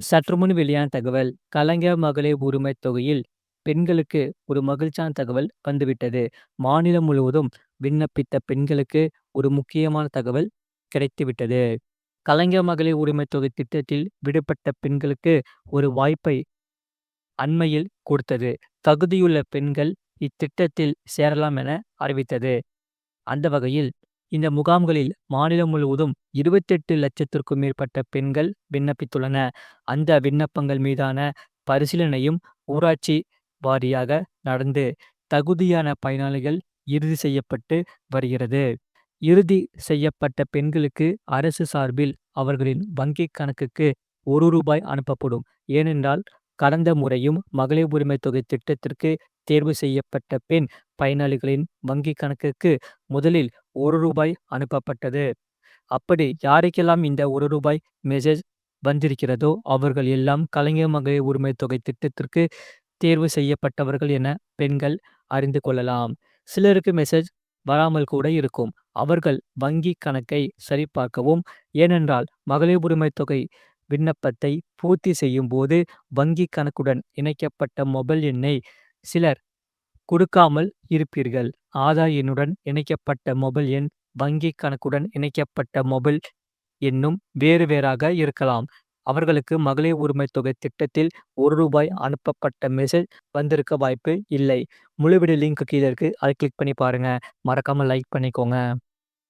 சற்றுமுன் வெளியான தகவல் கலைஞர் மகளிர் உரிமை தொகையில் பெண்களுக்கு ஒரு மகிழ்ச்சியான தகவல் வந்துவிட்டது. மாநிலம் முழுவதும் விண்ணப்பித்த பெண்களுக்கு ஒரு முக்கியமான தகவல் கிடைத்துவிட்டது. கலைஞர் மகளிர் உரிமை தொகை திட்டத்தில் விடுபட்ட பெண்களுக்கு ஒரு வாய்ப்பை அண்மையில் கொடுத்தது. தகுதியுள்ள பெண்கள் இத்திட்டத்தில் சேரலாம் என அறிவித்தது. அந்த வகையில் இந்த முகாம்களில் மாநிலம் முழுவதும் இருபத்தெட்டு லட்சத்திற்கும் மேற்பட்ட பெண்கள் விண்ணப்பித்துள்ளன அந்த விண்ணப்பங்கள் மீதான பரிசீலனையும் ஊராட்சி வாரியாக நடந்து தகுதியான பயனாளிகள் இறுதி செய்யப்பட்டு வருகிறது. இறுதி செய்யப்பட்ட பெண்களுக்கு அரசு சார்பில் அவர்களின் வங்கிக் கணக்குக்கு ஒரு ரூபாய் அனுப்பப்படும். ஏனென்றால் கடந்த முறையும் மகளிர் உரிமை தொகை திட்டத்திற்கு தேர்வு செய்யப்பட்ட பெண் பயனாளிகளின் வங்கிக் கணக்குக்கு முதலில் ஒரு ரூபாய் அனுப்பப்பட்டது. அப்படி யாருக்கெல்லாம் இந்த ஒரு ரூபாய் மெசேஜ் வந்திருக்கிறதோ அவர்கள் எல்லாம் கலைஞர் மகளிர் உரிமை தொகை திட்டத்திற்கு தேர்வு செய்யப்பட்டவர்கள் என பெண்கள் அறிந்து கொள்ளலாம். சிலருக்கு மெசேஜ் வராமல் கூட இருக்கும். அவர்கள் வங்கி கணக்கை சரிபார்க்கவும். ஏனென்றால் மகளிர் உரிமை தொகை விண்ணப்பத்தை பூர்த்தி செய்யும் போது வங்கி கணக்குடன் இணைக்கப்பட்ட மொபைல் எண்ணை சிலர் கொடுக்காமல் இருப்பீர்கள். ஆதார் எண்ணுடன் இணைக்கப்பட்ட மொபைல் எண் வங்கிக் கணக்குடன் இணைக்கப்பட்ட மொபைல் எண்ணும் வேறு வேறாக இருக்கலாம். அவர்களுக்கு மகளிர் உரிமை தொகை திட்டத்தில் ஒரு ரூபாய் அனுப்பப்பட்ட மெசேஜ் வந்திருக்க வாய்ப்பு இல்லை. முழு வீடியோ லிங்க் கீழ இருக்கு. அதை கிளிக் பண்ணி பாருங்க. மறக்காம லைக் பண்ணிக்கோங்க.